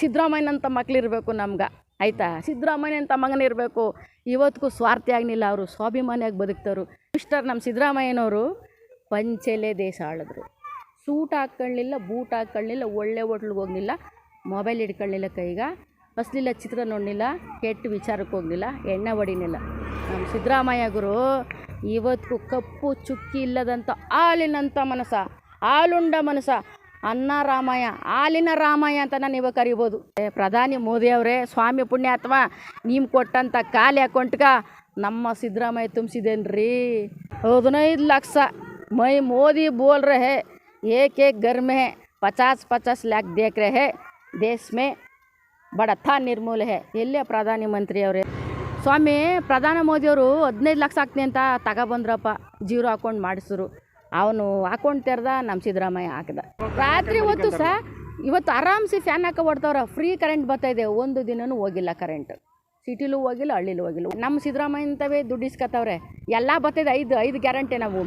ಸಿದ್ದರಾಮಯ್ಯನಂತ ಮಕ್ಳಿರಬೇಕು ನಮ್ಗೆ, ಆಯಿತಾ? ಮಗನ ಮಗನಿರಬೇಕು ಇವತ್ತಿಗೂ ಸ್ವಾರ್ಥಿ ಆಗಲಿಲ್ಲ ಅವರು, ಸ್ವಾಭಿಮಾನಿಯಾಗಿ ಬದುಕ್ತವ್ರು. ಮಿಸ್ಟರ್ ನಮ್ಮ ಸಿದ್ದರಾಮಯ್ಯನವರು ಪಂಚೆಲೆ ದೇಶ ಆಳಿದ್ರು. ಸೂಟ್ ಹಾಕ್ಕೊಳ್ಳಿಲ್ಲ, ಬೂಟ್ ಹಾಕ್ಕೊಳ್ಳಿಲ್ಲ, ಒಳ್ಳೆ ಹೋಟ್ಲಿಗೆ ಹೋಗಲಿಲ್ಲ, ಮೊಬೈಲ್ ಹಿಡ್ಕೊಳ್ಳಿಲ್ಲ ಕೈಗ, ಹಸ್ಲಿಲ್ಲ ಚಿತ್ರ ನೋಡಲಿಲ್ಲ, ಕೆಟ್ಟ ವಿಚಾರಕ್ಕೆ ಹೋಗಲಿಲ್ಲ, ಎಣ್ಣೆ ಹೊಡಿನಿಲ್ಲ ನಮ್ಮ ಸಿದ್ದರಾಮಯ್ಯ ಗುರು ಇವತ್ತಿಗೂ ಕಪ್ಪು ಚುಕ್ಕಿ ಇಲ್ಲದಂಥ ಹಾಲಿನಂಥ ಮನಸ ಹಾಲುಂಡ ಮನಸ ಅನ್ನ ರಾಮಯ್ಯ ಹಾಲಿನ ರಾಮಯ್ಯ ಅಂತ ನಾನು ನೀವು ಕರಿಬೋದು. ಪ್ರಧಾನಿ ಮೋದಿ ಅವರೇ, ಸ್ವಾಮಿ ಪುಣ್ಯ ಅಥವಾ ನೀವು ಕೊಟ್ಟಂಥ ಖಾಲಿ ಅಕೌಂಟ್ಗ ನಮ್ಮ ಸಿದ್ದರಾಮಯ್ಯ ತುಂಬಿಸಿದೇನ್ರಿ? ಹದಿನೈದು ಲಕ್ಷ. ಮೈ ಮೋದಿ ಬೋಲ್ ಹೇ ಏಕೆ ಗರ್ಮೆ? ಪಚಾಸ್ ಪಚಾಸ್ ಲ್ಯಾಕ್ ದೇಕ್ರೆ ಹೇ ದೇಶ ಮೇ ಬಡತ ನಿರ್ಮೂಲ ಹೇ. ಎಲ್ಲೇ ಪ್ರಧಾನಿ ಮಂತ್ರಿ ಅವರೇ? ಸ್ವಾಮಿ, ಪ್ರಧಾನಿ ಮೋದಿಯವರು ಹದಿನೈದು ಲಕ್ಷ ಆಗ್ತೀನಿ ಅಂತ ತಗೊಬಂದ್ರಪ್ಪ ಜೀರೋ ಅಕೌಂಟ್ ಮಾಡಿಸಿದ್ರು ಅವನು ಹಾಕೊಂಡು ತೆರೆದ ನಮ್ಮ ಸಿದ್ದರಾಮಯ್ಯ ಹಾಕಿದ. ರಾತ್ರಿ ಹೊತ್ತು ಸಹ ಇವತ್ತು ಆರಾಮ್ಸಿ ಫ್ಯಾನ್ ಹಾಕೋ ಹೊಡ್ತವ್ರ ಫ್ರೀ ಕರೆಂಟ್ ಬರ್ತಾ ಇದೆ, ಒಂದು ದಿನವೂ ಹೋಗಿಲ್ಲ ಕರೆಂಟ್ ಸಿಟಿಲೂ ಹೋಗಿಲ್ಲ, ಹಳ್ಳಿಲೂ ಹೋಗಿಲ್ಲ. ನಮ್ಮ ಸಿದ್ದರಾಮಯ್ಯ ಅಂತವೇ ದುಡ್ಡು ಇಸ್ಕೊತವ್ರೆ ಎಲ್ಲ ಬರ್ತದೆ ಐದು ಐದು ಗ್ಯಾರಂಟಿ ನಾವು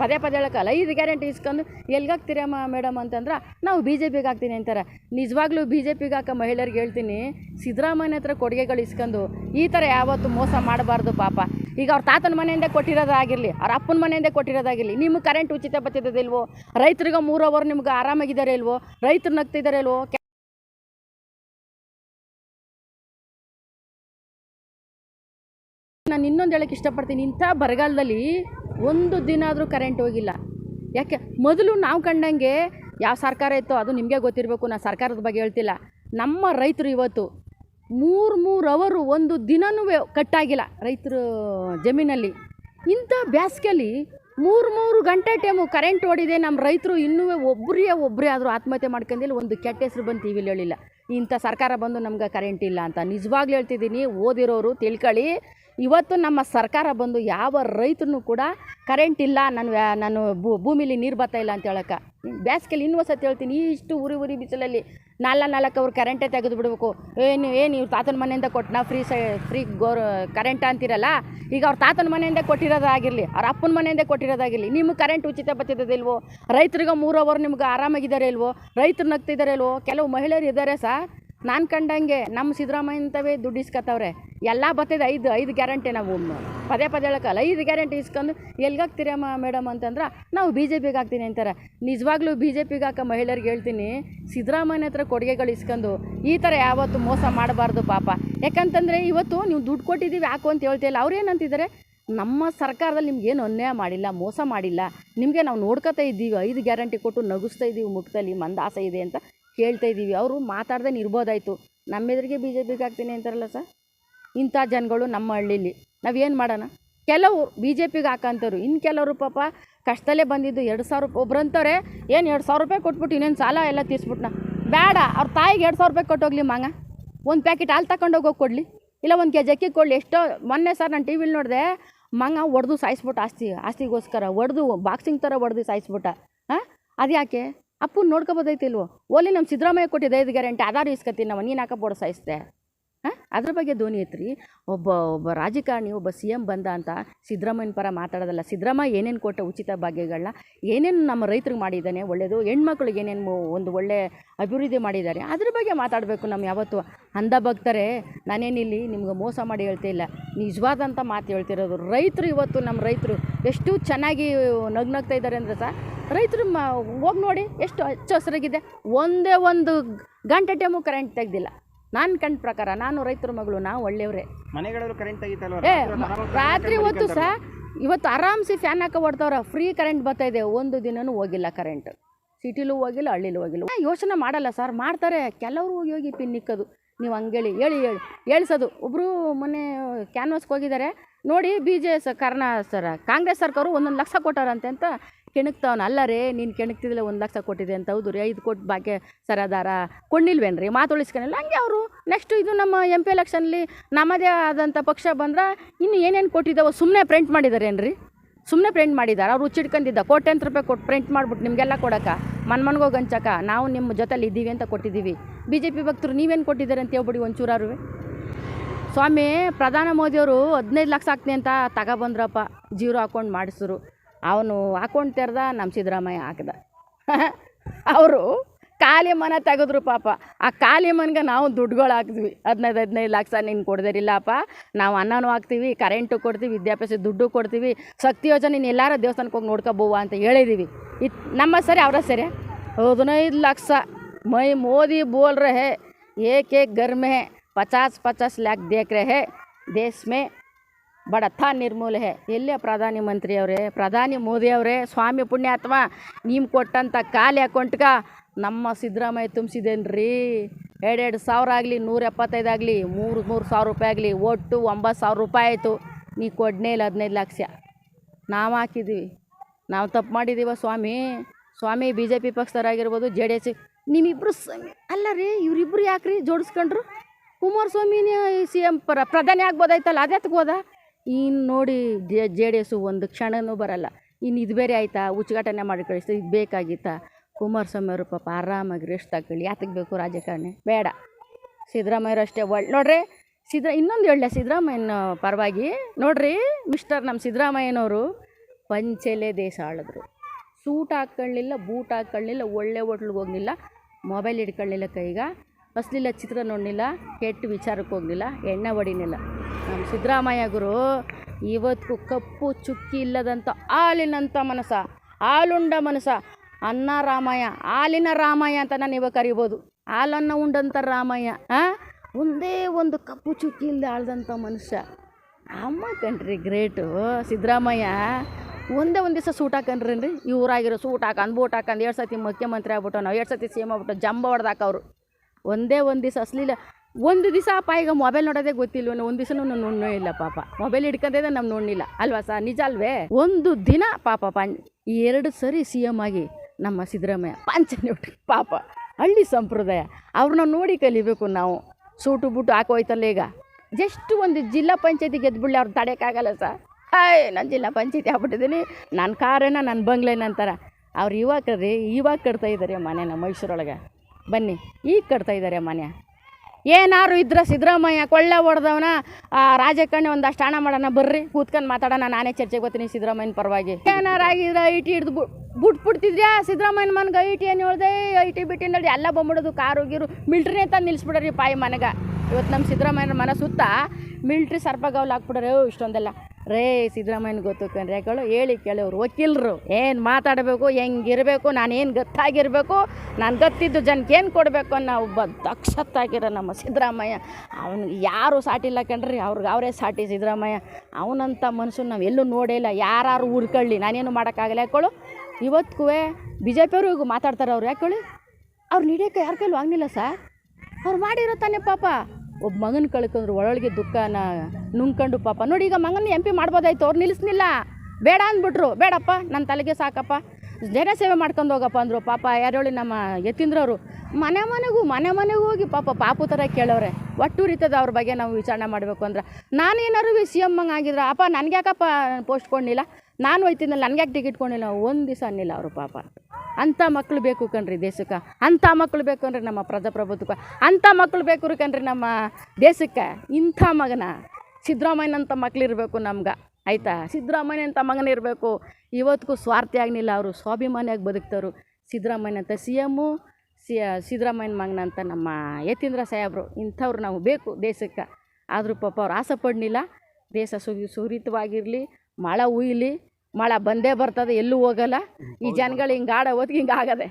ಪದೇ ಪದೇ ಹೇಳೋಕ್ಕಲ್ಲ ಐದು ಗ್ಯಾರಂಟಿ ಇಸ್ಕೊಂಡು ಎಲ್ಗಾಗ್ತೀರಮ್ಮ ಮೇಡಮ್ ಅಂತಂದ್ರೆ ನಾವು ಬಿ ಜೆ ಪಿಗೆ ಹಾಕ್ತೀನಿ ಅಂತಾರೆ. ನಿಜವಾಗ್ಲೂ ಬಿ ಜೆ ಪಿಗೆ ಹಾಕೋ ಮಹಿಳೆಯರಿಗೆ ಹೇಳ್ತೀನಿ ಸಿದ್ದರಾಮಯ್ಯ ಹತ್ರ ಕೊಡುಗೆಗಳು ಇಸ್ಕೊಂಡು ಈ ಥರ ಯಾವತ್ತು ಮೋಸ ಮಾಡಬಾರ್ದು ಪಾಪ. ಈಗ ಅವ್ರ ತಾತನ ಮನೆಯಿಂದ ಕೊಟ್ಟಿರೋದಾಗಿರಲಿ ಅವ್ರ ಅಪ್ಪನ ಮನೆಯಿಂದ ಕೊಟ್ಟಿರೋದಾಗಿರಲಿ ನಿಮ್ಗೆ ಕರೆಂಟ್ ಉಚಿತ ಬರ್ತದಿಲ್ವೋ ರೈತರಿಗೆ ಮೂರು ಅವರ್ ನಿಮ್ಗೆ ಆರಾಮಾಗಿದ್ದಾರೆ ಇಲ್ವೋ? ರೈತರು ನಗ್ತಿದ್ದಾರೆ ಇಲ್ವೋ? ನಾನು ಇನ್ನೊಂದು ಹೇಳೋಕ್ಕೆ ಇಷ್ಟಪಡ್ತೀನಿ. ಇಂಥ ಬರಗಾಲದಲ್ಲಿ ಒಂದು ದಿನ ಆದರೂ ಕರೆಂಟ್ ಹೋಗಿಲ್ಲ. ಯಾಕೆ? ಮೊದಲು ನಾವು ಕಂಡಂಗೆ ಯಾವ ಸರ್ಕಾರ ಇತ್ತೋ ಅದು ನಿಮಗೆ ಗೊತ್ತಿರಬೇಕು ನಾನು ಸರ್ಕಾರದ ಬಗ್ಗೆ ಹೇಳ್ತಿಲ್ಲ. ನಮ್ಮ ರೈತರು ಇವತ್ತು ಮೂರು ಮೂರು ಅವರು ಒಂದು ದಿನವೂ ಕಟ್ಟಾಗಿಲ್ಲ ರೈತರು ಜಮೀನಲ್ಲಿ. ಇಂಥ ಬೇಸಿಗೆಯಲ್ಲಿ ಮೂರು ಮೂರು ಗಂಟೆ ಟೈಮು ಕರೆಂಟ್ ಓಡಿದೆ ನಮ್ಮ ರೈತರು ಇನ್ನೂ ಒಬ್ಬರೇ ಒಬ್ಬರೇ ಆದರೂ ಆತ್ಮಹತ್ಯೆ ಮಾಡ್ಕೊಂಡಿಲ್ಲ, ಒಂದು ಕೆಟ್ಟ ಹೆಸರು ಬಂದು ಟಿವಿಲಿ ಹೇಳಿಲ್ಲ. ಇಂಥ ಸರ್ಕಾರ ಬಂದು ನಮ್ಗೆ ಕರೆಂಟ್ ಇಲ್ಲ ಅಂತ ನಿಜವಾಗ್ಲೂ ಹೇಳ್ತಿದ್ದೀನಿ. ಓದಿರೋರು ತಿಳ್ಕೊಳ್ಳಿ. ಇವತ್ತು ನಮ್ಮ ಸರ್ಕಾರ ಬಂದು ಯಾವ ರೈತನು ಕೂಡ ಕರೆಂಟ್ ಇಲ್ಲ, ನಾನು ನಾನು ಭೂಮಿಲಿ ನೀರು ಬರ್ತಾ ಇಲ್ಲ ಅಂತ ಹೇಳಕ್ಕೆ ಬೇಸಿಗೆಲಿ ಇನ್ನೂ ಸತಿ ಹೇಳ್ತೀನಿ, ಇಷ್ಟು ಉರಿ ಉರಿ ಬಿಸಿಲಲ್ಲಿ ನಾಲ್ಕು ನಾಲ್ಕು ಅವ್ರು ಕರೆಂಟೇ ತೆಗೆದು ಬಿಡಬೇಕು. ಏನು ಏನು ಇವ್ರ ತಾತನ ಮನೆಯಿಂದ ಕೊಟ್ಟನ ಫ್ರೀ ಸೈ ಫ್ರೀ ಗೋರ್ ಕರೆಂಟ್ ಅಂತಿರಲ್ಲ, ಈಗ ಅವ್ರ ತಾತನ ಮನೆಯಿಂದ ಕೊಟ್ಟಿರೋದಾಗಿರಲಿ, ಅವ್ರ ಅಪ್ಪನ ಮನೆಯಿಂದ ಕೊಟ್ಟಿರೋದಾಗಿರಲಿ, ನಿಮ್ಗೆ ಕರೆಂಟ್ ಉಚಿತ ಬರ್ತಿದ್ದದಿಲ್ವೋ ರೈತರಿಗೆ ಮೂರು ಅವರ್ ನಿಮ್ಗೆ ಆರಾಮಾಗಿದ್ದಾರೆ ಇಲ್ವೋ? ರೈತರು ನಗ್ತಿದ್ದಾರೆ ಇಲ್ವೋ? ಕೆಲವು ಮಹಿಳೆಯರು ಇದ್ದಾರೆ ಸರ್ ನಾನು ಕಂಡಂಗೆ ನಮ್ಮ ಸಿದ್ದರಾಮಯ್ಯ ಅಂತವೇ ದುಡ್ಡು ಇಸ್ಕೊತವ್ರೆ ಎಲ್ಲ ಬರ್ತದೆ ಐದು ಐದು ಗ್ಯಾರಂಟಿ ನಾವು ಪದೇ ಪದೇ ಹೇಳೋಕ್ಕಲ್ಲ ಐದು ಗ್ಯಾರಂಟಿ ಇಸ್ಕೊಂಡು ಎಲ್ಗಾಗ್ತೀರಮ್ಮ ಮೇಡಮ್ ಅಂತಂದ್ರೆ ನಾವು ಬಿ ಜೆ ಪಿಗೆ ಹಾಕ್ತೀನಿ ಅಂತಾರೆ. ನಿಜವಾಗ್ಲೂ ಬಿ ಜೆ ಪಿಗೆ ಹಾಕೋ ಮಹಿಳೆಯರಿಗೆ ಹೇಳ್ತೀನಿ, ಸಿದ್ದರಾಮಯ್ಯನ ಹತ್ರ ಕೊಡುಗೆಗಳು ಇಸ್ಕೊಂಡು ಈ ಥರ ಯಾವತ್ತು ಮೋಸ ಮಾಡಬಾರ್ದು ಪಾಪ. ಯಾಕಂತಂದರೆ ಇವತ್ತು ನೀವು ದುಡ್ಡು ಕೊಟ್ಟಿದ್ದೀವಿ, ಯಾಕೋ ಅಂತ ಹೇಳ್ತಿಲ್ಲ ಅವ್ರು ಏನಂತಿದ್ದಾರೆ? ನಮ್ಮ ಸರ್ಕಾರದಲ್ಲಿ ನಿಮ್ಗೇನು ಅನ್ಯಾಯ ಮಾಡಿಲ್ಲ, ಮೋಸ ಮಾಡಿಲ್ಲ. ನಿಮಗೆ ನಾವು ನೋಡ್ಕೊತಾ ಇದ್ದೀವಿ, ಐದು ಗ್ಯಾರಂಟಿ ಕೊಟ್ಟು ನಗಿಸ್ತಾ ಇದ್ದೀವಿ ಮುಖದಲ್ಲಿ ಮಂದಾಸ ಇದೆ ಅಂತ. ಕೇಳ್ತಾ ಇದ್ದೀವಿ. ಅವರು ಮಾತಾಡ್ದೇ ಇರ್ಬೋದಾಯ್ತು ನಮ್ಮೆದುರಿಗೆ ಬಿ ಜೆ ಪಿಗೆ ಹಾಕ್ತೀನಿ ಅಂತಾರಲ್ಲ ಸರ್? ಇಂಥ ಜನಗಳು ನಮ್ಮ ಹಳ್ಳೀಲಿ. ನಾವೇನು ಮಾಡೋಣ? ಕೆಲವು ಬಿ ಜೆ ಪಿಗೆ ಹಾಕೋಂಥವ್ರು ಇನ್ನು ಕೆಲವರು ಪಾಪ ಕಷ್ಟದಲ್ಲೇ ಬಂದಿದ್ದು ಎರಡು ಸಾವಿರ ರೂಪಾಯಿ ಒಬ್ರು ಅಂತಾರೆ ಏನು ಎರಡು ಸಾವಿರ ರೂಪಾಯಿ ಕೊಟ್ಬಿಟ್ಟು ಇನ್ನೇನು ಸಾಲ ಎಲ್ಲ ತೀರ್ಸ್ಬಿಟ್ನ? ಬೇಡ, ಅವ್ರ ತಾಯಿಗೆ ಎರಡು ಸಾವಿರ ರೂಪಾಯಿ ಕೊಟ್ಟೋಗ್ಲಿ ಮಂಗ. ಒಂದು ಪ್ಯಾಕೆಟ್ ಹಾಲು ತಗೊಂಡೋಗೋಗಿ ಕೊಡಲಿ. ಇಲ್ಲ ಒಂದು ಕೆ ಜಿ ಅಕ್ಕಿ ಕೊಡಲಿ. ಎಷ್ಟೋ ಮೊನ್ನೆ ಸರ್ ನಾನು ಟಿ ವಿಲಿ ನೋಡಿದೆ, ಮಂಗ ಹೊಡೆದು ಸಾಯಿಸ್ಬಿಟ್ಟು ಆಸ್ತಿ ಆಸ್ತಿಗೋಸ್ಕರ ಹೊಡೆದು ಬಾಕ್ಸಿಂಗ್ ಥರ ಹೊಡೆದು ಸಾಯಿಸ್ಬಿಟ್ಟ. ಹಾಂ? ಅದು ಯಾಕೆ ಅಪ್ಪನ ನೋಡ್ಕೊಬೋದೈತಿಲ್ವೋ? ಓಲಿ ನಮ್ಮ ಸಿದ್ದರಾಮಯ್ಯ ಕೊಟ್ಟಿದ್ದೆ ಐದು ಗ್ಯಾರಂಟಿ ಆಧಾರ್ ಇಸ್ಕತ್ತೀನಿ ನಾವು ನೀನು ಹಾಕೋ ಬೋಡ ಸಾಯಿಸ್ದೆ. ಅದ್ರ ಬಗ್ಗೆ ಧ್ವನಿ ಐತ್ರಿ, ಒಬ್ಬ ಒಬ್ಬ ರಾಜಕಾರಣಿ, ಒಬ್ಬ ಸಿ ಎಂ ಬಂದ ಅಂತ ಸಿದ್ದರಾಮಯ್ಯನ ಪರ ಮಾತಾಡೋದಲ್ಲ. ಸಿದ್ದರಾಮಯ್ಯ ಏನೇನು ಕೊಟ್ಟ ಉಚಿತ ಭಾಗ್ಯಗಳನ್ನ, ಏನೇನು ನಮ್ಮ ರೈತರಿಗೆ ಮಾಡಿದ್ದಾನೆ ಒಳ್ಳೆಯದು ಹೆಣ್ಮಕ್ಳಿಗೆ ಏನೇನು ಒಂದು ಒಳ್ಳೆ ಅಭಿವೃದ್ಧಿ ಮಾಡಿದ್ದಾರೆ, ಅದ್ರ ಬಗ್ಗೆ ಮಾತಾಡಬೇಕು ನಮ್ಮ ಯಾವತ್ತು. ಅಂದ ಭಕ್ತರೇ, ನಾನೇನಿಲ್ಲಿ ನಿಮ್ಗೆ ಮೋಸ ಮಾಡಿ ಹೇಳ್ತಾ ಇಲ್ಲ. ನಿಜವಾದಂಥ ಮಾತು ಹೇಳ್ತಿರೋದು, ರೈತರು ಇವತ್ತು ನಮ್ಮ ರೈತರು ಎಷ್ಟು ಚೆನ್ನಾಗಿ ನಗ್ನಗ್ತಾ ಇದ್ದಾರೆ ಅಂದರೆ ಸರ್ ರೈತರು ಮ, ಹೋಗಿ ನೋಡಿ, ಎಷ್ಟು ಹಚ್ಚ ಹಸಿರಾಗಿದೆ. ಒಂದೇ ಒಂದು ಗಂಟೆ ಟೈಮು ಕರೆಂಟ್ ತೆಗ್ದಿಲ್ಲ. ನಾನು ಕಂಡ ಪ್ರಕಾರ ನಾನು ರೈತರ ಮಗಳು ನಾವು ಒಳ್ಳೆಯವ್ರೆ ಮನೆಗಳಲ್ಲೂ ಕರೆಂಟ್ ತೆಗಿತಲ್ವ ಏ ರಾತ್ರಿ ಹೊತ್ತು ಸಹ ಇವತ್ತು ಆರಾಮ್ಸಿ ಫ್ಯಾನ್ ಹಾಕ ಓಡ್ತಾವ್ರ ಫ್ರೀ ಕರೆಂಟ್ ಬರ್ತಾ ಇದೆ ಒಂದು ದಿನನೂ ಹೋಗಿಲ್ಲ ಕರೆಂಟ್ ಸಿಟಿಲೂ ಹೋಗಿಲ್ಲ ಹಳ್ಳಿಲೂ ಹೋಗಿಲ್ಲ. ಯೋಚನೆ ಮಾಡಲ್ಲ ಸರ್ ಮಾಡ್ತಾರೆ ಕೆಲವರು ಹೋಗಿ ಹೋಗಿ ಪಿನ್ ನಿಕ್ಕೋದು. ನೀವು ಹಂಗೇಳಿ ಹೇಳಿ ಹೇಳಿ ಹೇಳ್ಸೋದು. ಒಬ್ಬರು ಮೊನ್ನೆ ಕ್ಯಾನ್ವಾಸ್ಗೆ ಹೋಗಿದ್ದಾರೆ. ನೋಡಿ ಬಿ ಜೆ ಎಸ್ ಕರ್ನಾ ಸರ್ ಕಾಂಗ್ರೆಸ್ ಸರ್ಕಾರ ಒಂದೊಂದು ಲಕ್ಷ ಕೊಟ್ಟಾರಂತೆ ಅಂತ ಕೆಣಕ್ತವನು ಅಲ್ಲ ರೇ ನೀನು ಕೆಣಕ್ತಿದ್ದಿಲ್ಲ ಒಂದು ಲಕ್ಷ ಕೊಟ್ಟಿದೆ ಅಂತ. ಹೌದು ರೀ, ಐದು ಕೋಟಿ ಬಾಕಿ ಸರದಾರ. ಕೊಂಡಿಲ್ವೇನ್ರಿ? ಮಾತುಳಿಸ್ಕೊಂಡಿಲ್ಲ ಹಂಗೆ ಅವರು ನೆಕ್ಸ್ಟ್ ಇದು ನಮ್ಮ ಎಂ ಪಿ ಎಲೆಕ್ಷನಲ್ಲಿ ನಮ್ಮದೇ ಆದಂಥ ಪಕ್ಷ ಬಂದ್ರೆ ಇನ್ನು ಏನೇನು ಕೊಟ್ಟಿದ್ದಾವೆ ಸುಮ್ಮನೆ ಪ್ರಿಂಟ್ ಮಾಡಿದಾರೇನು ರೀ ಸುಮ್ಮನೆ ಪ್ರಿಂಟ್ ಮಾಡಿದ್ದಾರೆ ಅವ್ರು ಹುಚ್ಚಿಡ್ಕೊಂಡಿದ್ದ ಕೋಟ್ಯಂತ ರೂಪಾಯಿ ಕೊಟ್ಟು ಪ್ರಿಂಟ್ ಮಾಡ್ಬಿಟ್ಟು ನಿಮಗೆಲ್ಲ ಕೊಡೋಕೆ? ಮನ್ ಮನ್ಗೋಗಿ ಹಂಚಕ ನಾವು ನಿಮ್ಮ ಜೊತೆಲಿ ಇದ್ದೀವಿ ಅಂತ ಕೊಟ್ಟಿದ್ದೀವಿ. ಬಿ ಜೆ ಪಿ ಭಕ್ತರು ನೀವೇನು ಕೊಟ್ಟಿದ್ದಾರೆ ಅಂತ ಹೇಳ್ಬಿಡಿ ಒಂಚೂರಾರು. ಸ್ವಾಮಿ, ಪ್ರಧಾನ ಮೋದಿಯವರು ಹದಿನೈದು ಲಕ್ಷ ಹಾಕ್ತೀನಿ ಅಂತ ತಗೊಬಂದ್ರಪ್ಪ ಜೀರೋ ಅಕೌಂಟ್ ಮಾಡಿಸಿದ್ರು. ಅವನು ಹಾಕೊಂಡು ತೆರೆದ ನಮ್ಮ ಸಿದ್ದರಾಮಯ್ಯ ಹಾಕ್ದ. ಅವರು ಖಾಲಿ ಮನ ತೆಗೆದ್ರು ಪಾಪ. ಆ ಖಾಲಿ ಮನೆಗೆ ನಾವು ದುಡ್ಡುಗಳು ಹಾಕಿದ್ವಿ. ಹದಿನೈದು ಹದಿನೈದು ಲಕ್ಷ ನೀನು ಕೊಡ್ದಿರಿಲ್ಲಪ್ಪ. ನಾವು ಅನ್ನನೂ ಹಾಕ್ತೀವಿ, ಕರೆಂಟು ಕೊಡ್ತೀವಿ ವಿದ್ಯಾಭ್ಯಾಸ ದುಡ್ಡು ಕೊಡ್ತೀವಿ, ಶಕ್ತಿ ಯೋಜನೆ ನೀನು ಎಲ್ಲಾರ ದೇವಸ್ಥಾನಕ್ಕೆ ಹೋಗಿ ನೋಡ್ಕೊಬೋವ ಅಂತ ಹೇಳಿದ್ದೀವಿ ಇತ್ ನಮ್ಮ ಸರಿ, ಅವರ ಸರಿ. ಹದಿನೈದು ಲಕ್ಷ ಮೈ ಮೋದಿ ಬೋಲ್ ಹೇ, ಏಕ್ ಏಕ್ ಗರ್ಮೆ ಪಚಾಸ್ ಪಚಾಸ್ ಲ್ಯಾಕ್ ದೇಕ್ರೆ ಹೇ ದೇಶ್ಮೆ ಬಡತ ನಿರ್ಮೂಲ ಹೇ ಎಲ್ಲೇ ಪ್ರಧಾನಿ ಮಂತ್ರಿ ಅವರೇ? ಪ್ರಧಾನಿ ಮೋದಿ ಅವರೇ? ಸ್ವಾಮಿ ಪುಣ್ಯಾತ್ಮ, ನೀವು ಕೊಟ್ಟಂಥ ಖಾಲಿ ಅಕೌಂಟ್ಗೆ ನಮ್ಮ ಸಿದ್ದರಾಮಯ್ಯ ತುಂಬಿಸಿದೇನ್ರಿ? ಎರಡೆರಡು ಸಾವಿರ ಆಗಲಿ, ನೂರ ಎಪ್ಪತ್ತೈದು ಆಗಲಿ, ಮೂರು ಮೂರು ಸಾವಿರ ರೂಪಾಯಿ ಆಗಲಿ, ಒಟ್ಟು ಒಂಬತ್ತು ಸಾವಿರ ರೂಪಾಯಿ ಆಯಿತು. ನೀ ಕೊಡ್ನೇ ಇಲ್ಲ ಹದಿನೈದು ಲಕ್ಷ. ನಾವು ಹಾಕಿದ್ದೀವಿ ನಾವು ತಪ್ಪು ಮಾಡಿದ್ದೀವ ಸ್ವಾಮಿ. ಸ್ವಾಮಿ ಬಿ ಜೆ ಪಿ ಪಕ್ಷದವರಾಗಿರ್ಬೋದು, ಜೆ ಡಿ ಎಸ್ ನಿಮ್ಮಿಬ್ಬರು ಅಲ್ಲ ರೀ ಇವರಿಬ್ಬರು ರೀ ಜೋಡಿಸ್ಕೊಂಡ್ರು? ಕುಮಾರಸ್ವಾಮಿನೇ ಸಿ ಎಂ ಪ್ರ ಪ್ರಧಾನಿ ಆಗ್ಬೋದಾಯ್ತಲ್ಲ ಅದಕ್ಕೆ ಹೋದ? ಇನ್ನು ನೋಡಿ ಜೆ ಡಿ ಎಸ್ಸು ಒಂದು ಕ್ಷಣವೂ ಬರಲ್ಲ. ಇನ್ನು ಇದು ಬೇರೆ ಆಯಿತಾ? ಉಚ್ಚಾಟನೆ ಮಾಡಿ ಕಳಿಸ್ತಾ ಇದು ಬೇಕಾಗಿತ್ತಾ? ಕುಮಾರಸ್ವಾಮಿ ಅವರು ಪಾಪ ಆರಾಮಾಗಿ ರೆಸ್ಟ್ ತಗೊಳ್ಳಿ. ಯಾತಕ್ಕೆ ಬೇಕು ರಾಜಕಾರಣಿ? ಬೇಡ. ಸಿದ್ದರಾಮಯ್ಯರು ಅಷ್ಟೇ ಒಳ್ಳೆ ನೋಡ್ರಿ ಸಿದ್ದ ಇನ್ನೊಂದು ಒಳ್ಳೆ ಸಿದ್ದರಾಮಯ್ಯನ ಪರವಾಗಿ. ನೋಡ್ರಿ ಮಿಸ್ಟರ್ ನಮ್ಮ ಸಿದ್ದರಾಮಯ್ಯನವರು ಪಂಚೆಲೆ ದೇಶ ಆಳಿದ್ರು ಸೂಟ್ ಹಾಕ್ಕೊಳ್ಳಿಲ್ಲ, ಬೂಟ್ ಹಾಕ್ಕೊಳ್ಳಿಲ್ಲ, ಒಳ್ಳೆ ಹೋಟ್ಲಿಗೆ ಹೋಗಲಿಲ್ಲ ಮೊಬೈಲ್ ಹಿಡ್ಕೊಳ್ಳಿಲ್ಲ ಕೈಗ. ಹಸ್ಲಿಲ್ಲ ಚಿತ್ರ ನೋಡಲಿಲ್ಲ ಕೆಟ್ಟ ವಿಚಾರಕ್ಕೆ ಹೋಗಲಿಲ್ಲ ಎಣ್ಣೆ ಹೊಡಿನಿಲ್ಲ. ನಮ್ಮ ಸಿದ್ದರಾಮಯ್ಯ ಗುರು ಇವತ್ತು ಕಪ್ಪು ಚುಕ್ಕಿ ಇಲ್ಲದಂಥ ಹಾಲಿನಂಥ ಮನಸ್ಸ, ಹಾಲುಂಡ ಮನಸ ಅನ್ನ ರಾಮಯ್ಯ, ಹಾಲಿನ ರಾಮಯ್ಯ ಅಂತ ನಾನು ಇವಾಗ ಕರಿಬೋದು. ಹಾಲನ್ನು ಉಂಡಂಥ ರಾಮಯ್ಯ, ಆ? ಒಂದೇ ಒಂದು ಕಪ್ಪು ಚುಕ್ಕಿ ಇಲ್ಲದೆ ಆಳ್ದಂಥ ಮನುಷ್ಯ. ಅಮ್ಮ ಕಣ್ರಿ, ಗ್ರೇಟು. ಸಿದ್ದರಾಮಯ್ಯ, ಒಂದೇ ಒಂದು ದಿವಸ ಸೂಟ್ ಹಾಕನ್ರಿ ಇವರಾಗಿರೋ ಸೂಟ್ ಹಾಕಂದು ಬೂಟ್ ಹಾಕಂದು ಎರಡು ಸತಿ ಮುಖ್ಯಮಂತ್ರಿ ಆಗ್ಬಿಟ್ಟು ನಾವು ಎರಡು ಸತಿ ಸಿ ಎಂ ಆಗ್ಬಿಟ್ಟು ಜಂಬ ಹೊಡೆದಾಕವ್ರು ಒಂದೇ ಒಂದು ದಿವಸ ಅಸ್ಲಿಲ್ಲ ಒಂದು ದಿವಸ ಅಪ್ಪ ಈಗ ಮೊಬೈಲ್ ನೋಡೋದೇ ಗೊತ್ತಿಲ್ಲ ಒಂದು ದಿವಸನೂ ನೋಡೋ ಇಲ್ಲ ಪಾಪ. ಮೊಬೈಲ್ ಹಿಡ್ಕೊಂಡೇ ನಾವು ನೋಡಲಿಲ್ಲ ಅಲ್ವಾ ಸರ್ ನಿಜ ಅಲ್ವೇ? ಒಂದು ದಿನ ಪಾಪ ಪಂ ಎರಡು ಸರಿ ಸಿ ಎಂ ಆಗಿ ನಮ್ಮ ಸಿದ್ದರಾಮಯ್ಯ ಪಂಚನೆ ಪಾಪ, ಹಳ್ಳಿ ಸಂಪ್ರದಾಯ ಅವ್ರನ್ನ ನೋಡಿ ಕಲಿಬೇಕು ನಾವು. ಸೂಟು ಬುಟ್ಟು ಹಾಕೋಯ್ತಲ್ಲ ಈಗ. ಜಸ್ಟ್ ಒಂದು ಜಿಲ್ಲಾ ಪಂಚಾಯತಿ ಗೆದ್ಬಿಡ್ಲಿ ಅವ್ರು ತಡೆಯೋಕ್ಕಾಗಲ್ಲ ಸರ್ ಹಾಯ್, ನಾನು ಜಿಲ್ಲಾ ಪಂಚಾಯತಿ ಆಗ್ಬಿಟ್ಟಿದ್ದೀನಿ. ನನ್ನ ಕಾರೇನ ನನ್ನ ಬಂಗ್ಲೇನ ಅಂತಾರೆ ಅವ್ರು ಇವಾಗ ರೀ ಇವಾಗ ಕಟ್ತಾ ಇದ್ದಾರೆ ಮನೆನ ಮೈಸೂರೊಳಗೆ. ಬನ್ನಿ, ಈಗ ಕಟ್ತಾ ಇದ್ದಾರೆ ಮನೆ ಏನಾರು ಇದ್ರೆ ಸಿದ್ದರಾಮಯ್ಯ ಕೊಳ್ಳೆ ಹೊಡೆದವನ ರಾಜಕಣ್ಣ ಒಂದಷ್ಟು ಹಣ ಮಾಡೋಣ ಬರ್ರಿ, ಕೂತ್ಕೊಂಡು ಮಾತಾಡೋಣ, ನಾನೇ ಚರ್ಚೆಗೆ ಬರ್ತೀನಿ ಸಿದ್ದರಾಮಯ್ಯನ ಪರವಾಗಿ. ಏನಾರು ಆಗಿದ್ರೆ ಐ ಟಿ ಹಿಡ್ದು ಬುಟ್ ಬಿಡ್ತಿದ್ಯಾ ಸಿದ್ದರಾಮಯ್ಯನ ಮನ್ಗೆ ಐ ಟಿ ಏನು ಹೇಳ್ದೆ? ಐ ಟಿ ಬಿಟ್ಟು ನೋಡಿ ಎಲ್ಲ ಬಂದ್ಬಿಡೋದು ಕಾರು ಗೀರು. ಮಿಲ್ಟ್ರಿನೇ ತಂದು ನಿಲ್ಲಿಸ್ಬಿಡ್ರಿ ಪಾಯಿ ಮನೆಗೆ. ಇವತ್ತು ನಮ್ಮ ಸಿದ್ದರಾಮಯ್ಯನ ಮನೆ ಸುತ್ತ ಮಿಲ್ಟ್ರಿ ಸರ್ಪಗೌಲ್ ಹಾಕ್ಬಿಡ್ರೆ, ಇಷ್ಟೊಂದೆಲ್ಲ. ರೇ ಸಿದ್ದರಾಮಯ್ಯನ ಗೊತ್ತು ಕಣ್ರಿ ಯಾಕಳು ಹೇಳಿ ಕೇಳೋರು ವಕೀಲರು. ಏನು ಮಾತಾಡಬೇಕು, ಹೆಂಗಿರಬೇಕು, ನಾನೇನು ಗತ್ತಾಗಿರಬೇಕು, ನಾನು ಗತ್ತಿದ್ದು ಜನಕ್ಕೆ ಏನು ಕೊಡಬೇಕು ಅನ್ನೋ ಒಬ್ಬ ದಕ್ಷತ್ತಾಗಿರೋ ನಮ್ಮ ಸಿದ್ದರಾಮಯ್ಯ. ಅವ್ನಿಗೆ ಯಾರು ಸಾಟಿಲ್ಲ ಕಣ್ರಿ, ಅವ್ರಿಗೆ ಅವರೇ ಸಾಟಿ ಸಿದ್ದರಾಮಯ್ಯ. ಅವನಂಥ ಮನುಷ್ಯನ ನಾವು ಎಲ್ಲೂ ನೋಡೇ ಇಲ್ಲ ಯಾರು ಊರ್ಕೊಳ್ಳಿ ನಾನೇನು ಮಾಡೋಕ್ಕಾಗಲ್ಲ ಯಾಕೋಳು? ಇವತ್ತಿಗೂ ಬಿ ಜೆ ಪಿಯವರು ಮಾತಾಡ್ತಾರೆ ಅವ್ರು ಯಾಕೊಳ್ಳಿ ಅವ್ರು ಹಿಡಿಯೋಕೆ ಯಾರ ಕೈಲೂ ಆಗಲಿಲ್ಲ ಸರ್? ಅವ್ರು ಮಾಡಿರೋ ತಾನೇ ಪಾಪ. ಒಬ್ಬ ಮಗನ ಕಳ್ಕೊಂಡ್ರು ಒಳಗೆ ದುಃಖನ ನುಂಗ್ಕೊಂಡು ಪಾಪ. ನೋಡಿ, ಈಗ ಮಗನ ಎಂ ಪಿ ಮಾಡ್ಬೋದಾಯ್ತು, ಅವ್ರು ನಿಲ್ಲಿಸ್ನಿಲ್ಲ ಬೇಡ ಅಂದ್ಬಿಟ್ರು. ಬೇಡಪ್ಪ ನನ್ನ ತಲೆಗೆ ಸಾಕಪ್ಪ. ಜನ ಸೇವೆ ಮಾಡ್ಕೊಂಡು ಹೋಗಪ್ಪ ಅಂದರು. ಪಾಪ ಯಾರು ನಮ್ಮ ಎತ್ತಿಂದ್ರವರು ಮನೆ ಮನೆಗೂ ಮನೆ ಮನೆಗೂ ಹೋಗಿ ಪಾಪ ಪಾಪು ಥರ ಕೇಳೋರೆ ಒಟ್ಟು ರೀತದ ಅವ್ರ ಬಗ್ಗೆ ನಾವು ವಿಚಾರಣೆ ಮಾಡಬೇಕು ಅಂದ್ರೆ. ನಾನೇನಾದ್ರು ಸಿ ಎಂ ಹಂಗೆ ಆಗಿದ್ರೆ? ಅಪ್ಪ ನನಗೆ ಯಾಕಪ್ಪ ಪೋಸ್ಟ್ ಕೊಡಲಿಲ್ಲ ನಾನು ಹೋಯ್ತಿದ್ನಲ್ಲ ನನಗೆ ಯಾಕೆ ಟಿಕೆಟ್ ಕೊಂಡಿಲ್ಲ ಒಂದು ದಿವಸ ಅನ್ನಿಲ್ಲ ಅವರು ಪಾಪ. ಅಂಥ ಮಕ್ಕಳು ಬೇಕು ಕಣ್ರಿ ದೇಶಕ್ಕೆ. ಅಂಥ ಮಕ್ಕಳು ಬೇಕು ಅಂದ್ರೆ ನಮ್ಮ ಪ್ರಜಾಪ್ರಭುತ್ವಕ್ಕೆ ಅಂಥ ಮಕ್ಕಳು ಬೇಕು ಕಣ್ರಿ ನಮ್ಮ ದೇಶಕ್ಕೆ. ಇಂಥ ಮಗನ. ಸಿದ್ದರಾಮಯ್ಯನಂಥ ಮಕ್ಳು ಇರಬೇಕು ನಮ್ಗೆ. ಆಯಿತಾ? ಸಿದ್ದರಾಮಯ್ಯ ಅಂತ ಮಗನ ಇರಬೇಕು. ಇವತ್ತಿಗೂ ಸ್ವಾರ್ಥಿ ಆಗಲಿಲ್ಲ ಅವರು. ಸ್ವಾಭಿಮಾನಿಯಾಗಿ ಬದುಕ್ತವ್ರು ಸಿದ್ದರಾಮಯ್ಯ ಅಂತ ಸಿ ಎಮ್ಮು ಸಿ, ಸಿದ್ದರಾಮಯ್ಯನ ಮಗನ ಅಂತ ನಮ್ಮ ಯತೀಂದ್ರ ಸಾಹೇಬರು. ಇಂಥವ್ರು ನಾವು ಬೇಕು ದೇಶಕ್ಕೆ. ಆದರೂ ಪಾಪ ಅವ್ರು ಆಸೆ ಪಡಲಿಲ್ಲ. ದೇಶ ಸುರಿ ಸುರಿತವಾಗಿರಲಿ, ಮಳೆ ಉಯ್ಲಿ ಮಳೆ ಬಂದೇ ಬರ್ತದೆ ಎಲ್ಲೂ ಹೋಗಲ್ಲ. ಈ ಜನಗಳು ಹಿಂಗೆ ಆಡೋ ಹೊತ್ತಿಗೆ ಹಿಂಗೆ ಆಗದೆ.